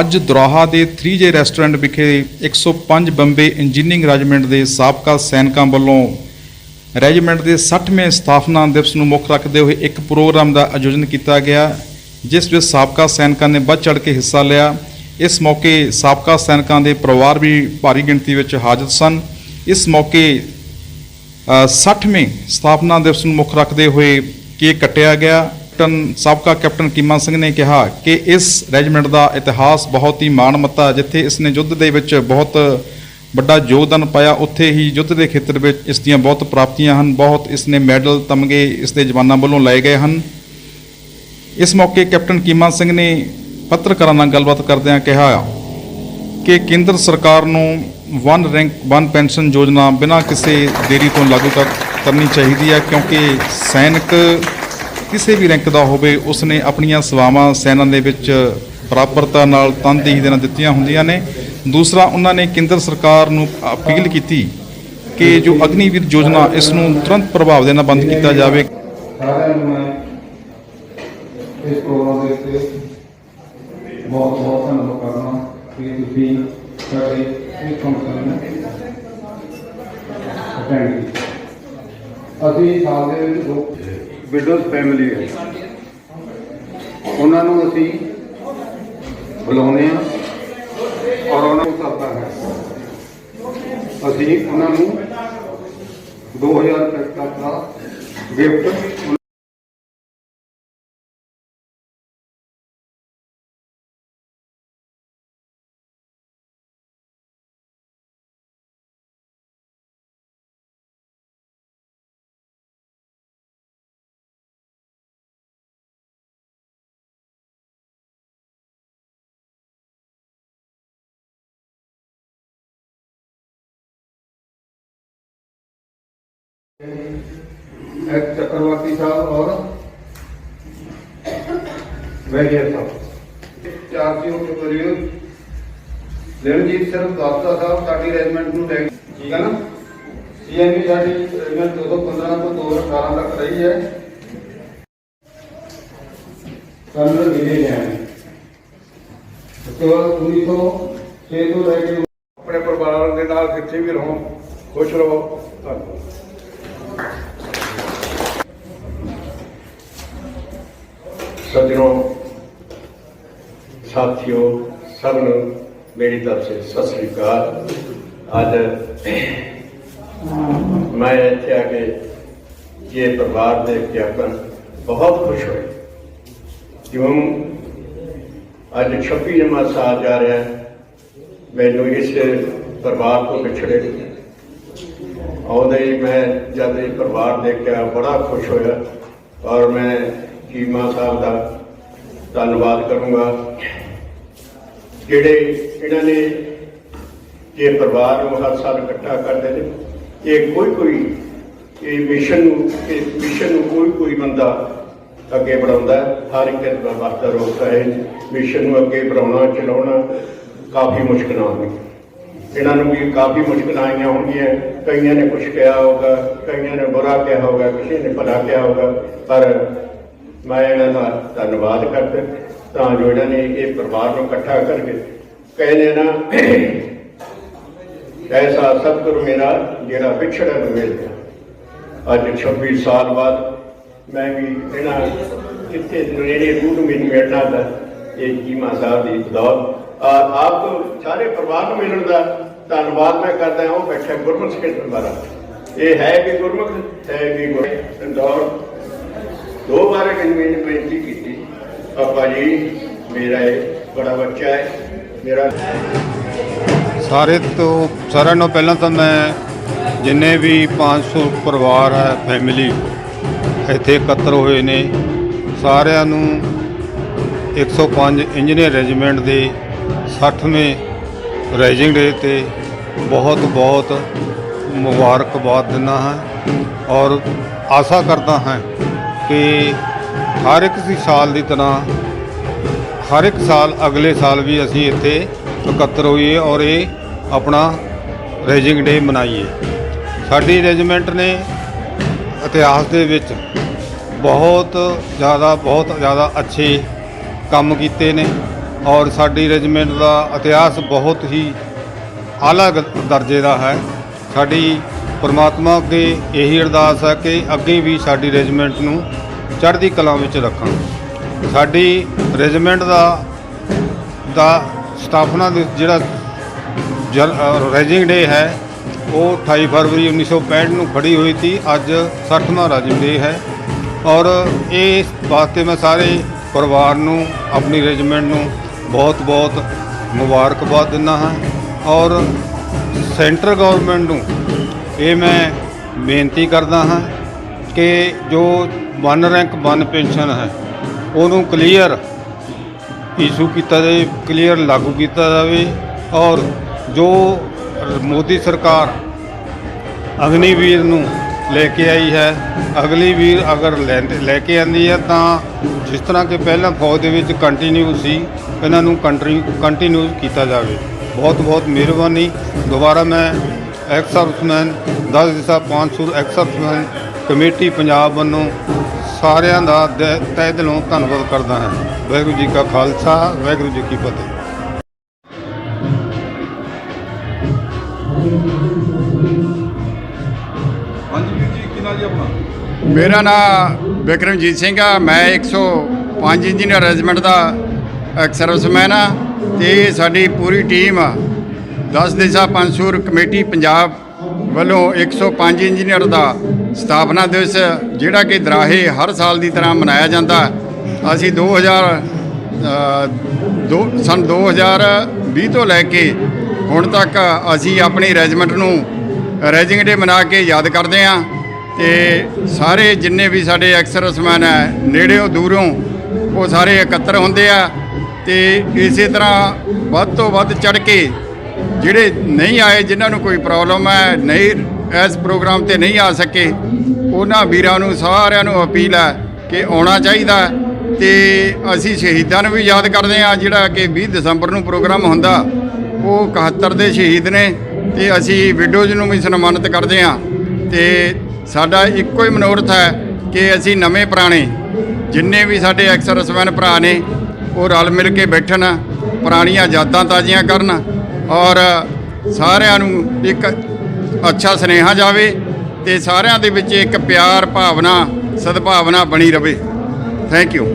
ਅੱਜ ਦਰਾਹਾ ਦੇ 3J restaurant ਵਿਖੇ 105 ਬੰਬੇ ਇੰਜੀਨੀਅਰਿੰਗ ਰੈਜੀਮੈਂਟ ਦੇ ਸਾਬਕਾ ਸੈਨਿਕਾਂ ਵੱਲੋਂ ਰੈਜੀਮੈਂਟ ਦੇ 60ਵੇਂ ਸਥਾਪਨਾ ਦਿਵਸ ਨੂੰ ਮੁੱਖ ਰੱਖਦੇ ਹੋਏ ਇੱਕ ਪ੍ਰੋਗਰਾਮ ਦਾ ਆਯੋਜਨ ਕੀਤਾ ਗਿਆ ਜਿਸ ਵਿੱਚ ਸਾਬਕਾ ਸੈਨਿਕਾਂ ਨੇ ਵੱਧ ਚੜ੍ਹ ਕੇ ਹਿੱਸਾ ਲਿਆ। ਇਸ ਮੌਕੇ ਸਾਬਕਾ ਸੈਨਿਕਾਂ ਦੇ ਪਰਿਵਾਰ ਵੀ ਭਾਰੀ ਗਿਣਤੀ ਵਿੱਚ ਹਾਜ਼ਰ ਸਨ। ਇਸ ਮੌਕੇ ਅ, 60ਵੇਂ ਸਥਾਪਨਾ ਦਿਵਸ ਨੂੰ ਮੁੱਖ ਰੱਖਦੇ ਹੋਏ ਕੇਕ ਕੱਟਿਆ ਗਿਆ। ਕੈਪਟਨ, ਸਾਬਕਾ ਕੈਪਟਨ ਕੀਮਾ ਸਿੰਘ ਨੇ ਕਿਹਾ ਕਿ ਇਸ ਰੈਜੀਮੈਂਟ ਦਾ ਇਤਿਹਾਸ ਬਹੁਤ ਹੀ ਮਾਣਮੱਤਾ ਹੈ। ਜਿੱਥੇ ਇਸ ਨੇ ਯੁੱਧ ਦੇ ਵਿੱਚ ਬਹੁਤ ਵੱਡਾ ਯੋਗਦਾਨ ਪਾਇਆ, ਉੱਥੇ ਹੀ ਯੁੱਧ ਦੇ ਖੇਤਰ ਵਿੱਚ ਇਸ ਦੀਆਂ ਬਹੁਤ ਪ੍ਰਾਪਤੀਆਂ ਹਨ, ਬਹੁਤ ਇਸ ਨੇ ਮੈਡਲ ਤਮਗੇ ਇਸ ਦੇ ਜਵਾਨਾਂ ਵੱਲੋਂ ਲਏ ਗਏ ਹਨ ਇਸ ਮੌਕੇ ਕੈਪਟਨ ਕੀਮਾ ਸਿੰਘ ਨੇ ਪੱਤਰਕਾਰਾਂ ਨਾਲ ਗੱਲਬਾਤ ਕਰਦਿਆਂ ਕਿਹਾ ਕਿ ਕੇਂਦਰ ਸਰਕਾਰ ਨੂੰ ਵਨ ਰੈਂਕ, ਵਨ ਪੈਨਸ਼ਨ ਯੋਜਨਾ ਬਿਨਾਂ ਕਿਸੇ ਦੇਰੀ ਤੋਂ ਲਾਗੂ ਕਰ, ਕਰਨੀ ਚਾਹੀਦੀ ਹੈ, ਕਿਉਂਕਿ ਸੈਨਿਕ ਕਿਸੇ ਵੀ ਰੈਂਕ ਦਾ ਹੋਵੇ, ਉਸਨੇ ਆਪਣੀਆਂ ਸੇਵਾਵਾਂ ਸੈਨਾ ਦੇ ਵਿੱਚ ਬਰਾਬਰਤਾ ਨਾਲ ਤਨਦੇਹੀ ਦੇ ਨਾਲ ਦਿੱਤੀਆਂ ਹੁੰਦੀਆਂ ਨੇ। ਦੂਸਰਾ, ਉਹਨਾਂ ਨੇ ਕੇਂਦਰ ਸਰਕਾਰ ਨੂੰ ਅਪੀਲ ਕੀਤੀ ਕਿ ਜੋ ਅਗਨੀਵੀਰ ਯੋਜਨਾ, ਇਸ ਨੂੰ ਤੁਰੰਤ ਪ੍ਰਭਾਵ ਦੇ ਨਾਲ ਬੰਦ ਕੀਤਾ ਜਾਵੇ। ਸਾਰਿਆਂ ਨੂੰ ਮੈਂ ਇਸ ਪ੍ਰੋਗਰਾਮ ਦੇ ਉੱਤੇ ਬਹੁਤ ਬਹੁਤ ਧੰਨਵਾਦ ਕਰਦਾ ਕਿ ਤੁਸੀਂ ਸਾਡੇ ਇਹ ਫੰਕਸ਼ਨ ਅਟੈਂਡ ਕੀਤਾ। ਅਸੀਂ ਸਾਲ ਦੇ ਵਿੱਚ ਦੋ ਵਿਡੋਜ਼ ਫੈਮਿਲੀ ਹੈ। ਉਹਨਾਂ ਨੂੰ ਅਸੀਂ ਬੁਲਾਉਂਦੇ ਹਾਂ ਔਰ ਉਹਨਾਂ ਨੂੰ ਕਰਦਾ ਹੈ। ਅਸੀਂ ਉਹਨਾਂ ਨੂੰ 2000 ਰੁਪਏ ਤੱਕ ਦਾ ਗਿਫਟ एक चक्रवर्ती साहब और वैद्य साहब ਚਾਰ ਜੀ ਹੋ ਚੁੱਕੇ ਰਿਓ ਲੈਣਜੀਤ ਸਿਰਫ ਦਾਸਤਾ ਸਾਹਿਬ ਸਾਡੀ ਰੈਜੀਮੈਂਟ ਨੂੰ ਲੈ ਕੇ ਠੀਕ ਹੈ ਨਾ ਸੀਐਮਬੀ ਸਾਡੀ ਰੈਜੀਮੈਂਟ 215 ਤੋਂ 2018 ਤੱਕ ਰਹੀ ਹੈ ਕੰਨੜ ਮਿਲੇ ਗਏ ਹਨ ਉਸ ਤੋਂ ਬਾਅਦ 1906 ਤੋਂ ਲੈ ਕੇ ਆਪਣੇ ਪਰਿਵਾਰ ਦੇ ਨਾਲ ਕਿੱਥੇ ਵੀ ਰਹੋ ਖੁਸ਼ ਰਹੋ ਧੰਨਵਾਦ ਸੱਜਣੋ ਸਾਥੀਓ ਸਭ ਨੂੰ ਮੇਰੀ ਤਰਫ ਸੇ ਸਤਿ ਸ੍ਰੀ ਅਕਾਲ ਅੱਜ ਮੈਂ ਇੱਥੇ ਆ ਕੇ ਇਹ ਪਰਿਵਾਰ ਦੇਖ ਕੇ ਆਪਾਂ ਬਹੁਤ ਖੁਸ਼ ਹੋਏ ਕਿਉਂ ਅੱਜ 26 ਜਮਾ ਸਾਲ ਜਾ ਰਿਹਾ ਹੈ ਮੈਨੂੰ ਇਸ ਪਰਿਵਾਰ ਤੋਂ ਵਿਛੜੇ ਆਉਂਦੇ ਹੀ ਮੈਂ ਜਦ ਇਹ ਪਰਿਵਾਰ ਦੇਖਿਆ, ਬੜਾ ਖੁਸ਼ ਹੋਇਆ। ਔਰ ਮੈਂ ਚੀਮਾ ਸਾਹਿਬ ਦਾ ਧੰਨਵਾਦ ਕਰੂੰਗਾ। ਜਿਹੜੇ ਇਹਨਾਂ ਨੇ ਇਹ ਪਰਿਵਾਰ ਨੂੰ ਹਰ ਸਾਲ ਇਕੱਠਾ ਕਰਦੇ ਨੇ, ਇਹ ਕੋਈ ਕੋਈ ਇਹ ਮਿਸ਼ਨ ਨੂੰ, ਇਹ ਮਿਸ਼ਨ ਨੂੰ ਕੋਈ ਕੋਈ ਬੰਦਾ ਅੱਗੇ ਵਧਾਉਂਦਾ ਹਰ ਇੱਕ ਦਾ ਵਰਤਾ ਰੋਕਦਾ ਹੈ। ਮਿਸ਼ਨ ਨੂੰ ਅੱਗੇ ਵਧਾਉਣਾ, ਚਲਾਉਣਾ ਕਾਫੀ ਮੁਸ਼ਕਲਾਂ ਆਉਂਦੀਆਂ। ਇਹਨਾਂ ਨੂੰ ਵੀ ਕਾਫੀ ਮੁਸ਼ਕਲਾਂ ਆਈਆਂ ਹੋਣਗੀਆਂ। ਕਈਆਂ ਨੇ ਕੁਝ ਕਿਹਾ ਹੋਗਾ ਕਈਆਂ ਨੇ ਬੁਰਾ ਕਿਹਾ ਹੋਗਾ ਕਿਸੇ ਨੇ ਭਲਾ ਕਿਹਾ ਹੋਗਾ ਪਰ ਮੈਂ ਇਹਨਾਂ ਦਾ ਧੰਨਵਾਦ ਕਰਦਾ, ਤਾਂ ਜੋ ਇਹਨਾਂ ਨੇ ਇਹ ਪਰਿਵਾਰ ਨੂੰ ਇਕੱਠਾ ਕਰਕੇ ਕਹਿੰਦੇ ਨਾ ਐਸਾ ਸਤਿਗੁਰ ਮੇਰਾ ਜਿਹੜਾ ਵਿਛੜਾ ਨੂੰ ਮਿਲ ਗਿਆ ਅੱਜ 26 ਸਾਲ ਬਾਅਦ ਮੈਂ ਵੀ ਇਹਨਾਂ ਕਿੱਥੇ ਨੇੜੇ ਦੂਰ ਮੈਨੂੰ ਮਿਲਣਾ ਦਾ ਇਹ ਕੀਮਾ ਸਾਹਿਬ ਦੀ ਬਦੌਲਤ ਔਰ ਆਪ ਸਾਰੇ ਪਰਿਵਾਰ ਨੂੰ ਮਿਲਣ ਦਾ ਧੰਨਵਾਦ ਮੈਂ ਕਰਦਾ ਹਾਂ, ਉਹ ਬੈਠਾ ਗੁਰਮੁਖ ਸਿੰਘ ਦੁਆਰਾ ਇਹ ਹੈ ਵੀ ਗੁਰਮੁਖ, ਹੈ ਵੀ ਗੁਰ। ਦੋ ਵਾਰ ਕਨਵੀਨ ਬੇਨਤੀ ਕੀਤੀ। ਪਾਪਾ ਜੀ, ਮੇਰਾ ਇਹ ਬੜਾ ਬੱਚਾ ਹੈ, ਮੇਰਾ ਸਾਰੇ ਤੋਂ, ਸਾਰਿਆਂ ਨੂੰ ਪਹਿਲਾਂ ਤਾਂ ਮੈਂ ਜਿੰਨੇ ਵੀ 500 ਪਰਿਵਾਰ ਹੈ ਫੈਮਿਲੀ ਇੱਥੇ ਇਕੱਤਰ ਹੋਏ ਨੇ, ਸਾਰਿਆਂ ਨੂੰ 105 ਇੰਜੀਨੀਅਰ ਰੈਜੀਮੈਂਟ ਦੇ 60ਵੇਂ ਰਾਈਜ਼ਿੰਗ ਡੇ ਤੇ ਬਹੁਤ ਬਹੁਤ ਮੁਬਾਰਕਬਾਦ ਦਿੰਦਾ ਹਾਂ ਔਰ ਆਸ਼ਾ ਕਰਦਾ ਹਾਂ ਕਿ ਹਰ ਇੱਕ ਸੀ ਸਾਲ ਦੀ ਤਰ੍ਹਾਂ, ਹਰ ਇੱਕ ਸਾਲ ਅਗਲੇ ਸਾਲ ਵੀ ਅਸੀਂ ਇੱਥੇ ਇਕੱਤਰ ਹੋਈਏ ਔਰ ਇਹ ਆਪਣਾ ਰੇਜਿੰਗ ਡੇ ਮਨਾਈਏ। ਸਾਡੀ ਰੈਜੀਮੈਂਟ ਨੇ ਇਤਿਹਾਸ ਦੇ ਵਿੱਚ ਬਹੁਤ ਜ਼ਿਆਦਾ ਬਹੁਤ ਜ਼ਿਆਦਾ ਅੱਛੇ ਕੰਮ ਕੀਤੇ ਨੇ। ਔਰ ਸਾਡੀ ਰੈਜੀਮੈਂਟ ਦਾ ਇਤਿਹਾਸ ਬਹੁਤ ਹੀ ਆਲਾ ਦਰਜੇ ਦਾ ਹੈ। ਸਾਡੀ ਪਰਮਾਤਮਾ ਅੱਗੇ ਇਹੀ ਅਰਦਾਸ ਹੈ ਕਿ ਅੱਗੇ ਵੀ ਸਾਡੀ ਰੈਜੀਮੈਂਟ ਨੂੰ ਚੜ੍ਹਦੀ ਕਲਾ ਵਿੱਚ ਰੱਖਣ। ਸਾਡੀ ਰੈਜੀਮੈਂਟ ਦਾ ਦਾ ਸਥਾਪਨਾ ਦੇ ਜਿਹੜਾ ਰਾਈਜ਼ਿੰਗ ਡੇ ਹੈ, ਉਹ 28 ਫਰਵਰੀ 1965 ਨੂੰ ਖੜੀ ਹੋਈ ਸੀ। ਅੱਜ 60ਵਾਂ ਰਾਈਜ਼ਿੰਗ ਡੇ ਹੈ। ਔਰ ਇਸ ਵਾਸਤੇ ਮੈਂ ਸਾਰੇ ਪਰਿਵਾਰ ਨੂੰ, ਆਪਣੀ ਰੈਜੀਮੈਂਟ ਨੂੰ ਬਹੁਤ ਬਹੁਤ ਮੁਬਾਰਕਬਾਦ ਦਿੰਦਾ ਹਾਂ ਔਰ ਸੈਂਟਰ ਗਵਰਨਮੈਂਟ ਨੂੰ ਇਹ ਮੈਂ ਬੇਨਤੀ ਕਰਦਾ ਹਾਂ ਕਿ ਜੋ ਵਨ ਰੈਂਕ ਵਨ ਪੈਨਸ਼ਨ ਹੈ, ਉਹਨੂੰ ਕਲੀਅਰ ਇਸ਼ੂ ਕੀਤਾ ਜਾਵੇ, ਕਲੀਅਰ ਲਾਗੂ ਕੀਤਾ ਜਾਵੇ ਔਰ ਜੋ ਮੋਦੀ ਸਰਕਾਰ ਅਗਨੀਵੀਰ ਨੂੰ ਲੈ ਕੇ ਆਈ ਹੈ, ਅਗਲੀ ਵੀਰ ਅਗਰ ਲੈਂਦੇ- ਲੈ ਕੇ ਆਂਦੀ ਹੈ ਤਾਂ ਜਿਸ ਤਰ੍ਹਾਂ ਕਿ ਪਹਿਲਾਂ ਫੌਜ ਦੇ ਵਿੱਚ ਕੰਟੀਨਿਊ ਸੀ ਇਹਨਾਂ ਨੂੰ ਕੰਟਰੀ ਕੰਟੀਨਿਊ ਕੀਤਾ ਜਾਵੇ। ਬਹੁਤ ਬਹੁਤ ਮਿਹਰਬਾਨੀ। ਦੁਬਾਰਾ ਮੈਂ ਐਕਸ ਸਰਵਿਸਮੈਨ 10 ਦਿਸਾ 500 ਐਕਸ ਸਰਵਿਸਮੈਨ ਕਮੇਟੀ ਪੰਜਾਬ ਵੱਲੋਂ ਸਾਰਿਆਂ ਦਾ ਦਿ- ਤਹਿ ਦਿਲੋਂ ਧੰਨਵਾਦ ਕਰਦਾ ਹਾਂ। ਵਾਹਿਗੁਰੂ ਜੀ ਕਾ ਖਾਲਸਾ, ਵਾਹਿਗੁਰੂ ਜੀ ਕੀ ਫਤਿਹ। ਹਾਂਜੀ ਵੀਰ ਜੀ, ਕੀ ਨਾਂ ਜੀ ਆਪਣਾ? ਮੇਰਾ ਨਾਮ ਵਿਕਰਮਜੀਤ ਸਿੰਘ ਆ। ਮੈਂ 105 ਇੰਜੀਨੀਅਰ ਰੈਜੀਮੈਂਟ ਦਾ ਸਰਵਿਸਮੈਨ ਆ ਤੇ ਸਾਡੀ ਪੂਰੀ ਟੀਮ 10 ਦਿਸ਼ਾ ਪੰਸੂਰ ਕਮੇਟੀ ਪੰਜਾਬ ਵੱਲੋਂ 105 ਇੰਜੀਨੀਅਰ ਦਾ ਸਥਾਪਨਾ ਦਿਵਸ ਜਿਹੜਾ ਕਿ ਦਰਾਹੇ ਹਰ ਸਾਲ ਦੀ ਤਰ੍ਹਾਂ ਮਨਾਇਆ ਜਾਂਦਾ। ਅਸੀਂ 2000 ਅ, ਦੋ ਸਨ 2020 ਤੋਂ ਲੈ ਕੇ ਹੁਣ ਤੱਕ ਅਸੀਂ ਆਪਣੀ ਰੈਜੀਮੈਂਟ ਨੂੰ ਰੈਜਿੰਗ ਡੇ ਮਨਾ ਕੇ ਯਾਦ ਕਰਦੇ ਹਾਂ ਤੇ ਸਾਰੇ ਜਿੰਨੇ ਵੀ ਸਾਡੇ ਐਕਸਰਸਮੈਨ ਹੈ ਨੇੜਿਓਂ ਦੂਰੋਂ ਉਹ ਸਾਰੇ ਇਕੱਤਰ ਹੁੰਦੇ ਆ। ਤੇ ਇਸੇ ਤਰ੍ਹਾਂ ਵੱਧ ਤੋਂ ਵੱਧ ਚੜ ਕੇ ਜਿਹੜੇ ਨਹੀਂ ਆਏ, ਜਿਨ੍ਹਾਂ ਨੂੰ ਕੋਈ ਪ੍ਰੋਬਲਮ ਹੈ, ਨਹੀਂ ਇਸ ਪ੍ਰੋਗਰਾਮ ਤੇ ਨਹੀਂ ਆ ਸਕੇ, ਉਹਨਾਂ ਵੀਰਾਂ ਨੂੰ ਸਾਰਿਆਂ ਨੂੰ ਅਪੀਲ ਹੈ ਕਿ ਆਉਣਾ ਚਾਹੀਦਾ ਤੇ ਅਸੀਂ ਸ਼ਹੀਦਾਂ ਨੂੰ ਵੀ ਯਾਦ ਕਰਦੇ ਹਾਂ, ਜਿਹੜਾ ਕਿ 20 ਦਸੰਬਰ ਨੂੰ ਪ੍ਰੋਗਰਾਮ ਹੁੰਦਾ, ਉਹ 71 ਦੇ ਸ਼ਹੀਦ ਨੇ ਤੇ ਅਸੀਂ ਵਿਡੋਜ਼ ਨੂੰ ਵੀ ਸਨਮਾਨਿਤ ਕਰਦੇ ਹਾਂ ਤੇ ਸਾਡਾ ਇੱਕੋ ਹੀ ਮਨੋਰਥ ਹੈ ਕਿ ਅਸੀਂ ਨਵੇਂ ਪੁਰਾਣੇ, ਜਿੰਨੇ ਵੀ ਸਾਡੇ ਐਕਸਰਸਮੈਨ ਭਰਾ ਨੇ ਉਹ ਰਲ ਮਿਲ ਕੇ ਬੈਠਣ, ਪੁਰਾਣੀਆਂ ਯਾਦਾਂ ਤਾਜ਼ੀਆਂ ਕਰਨ ਔਰ ਸਾਰਿਆਂ ਨੂੰ ਇੱਕ ਅੱਛਾ ਸੁਨੇਹਾ ਜਾਵੇ ਤੇ ਸਾਰਿਆਂ ਦੇ ਵਿੱਚ ਇੱਕ ਪਿਆਰ, ਭਾਵਨਾ, ਸਦਭਾਵਨਾ ਬਣੀ ਰਵੇ। Thank you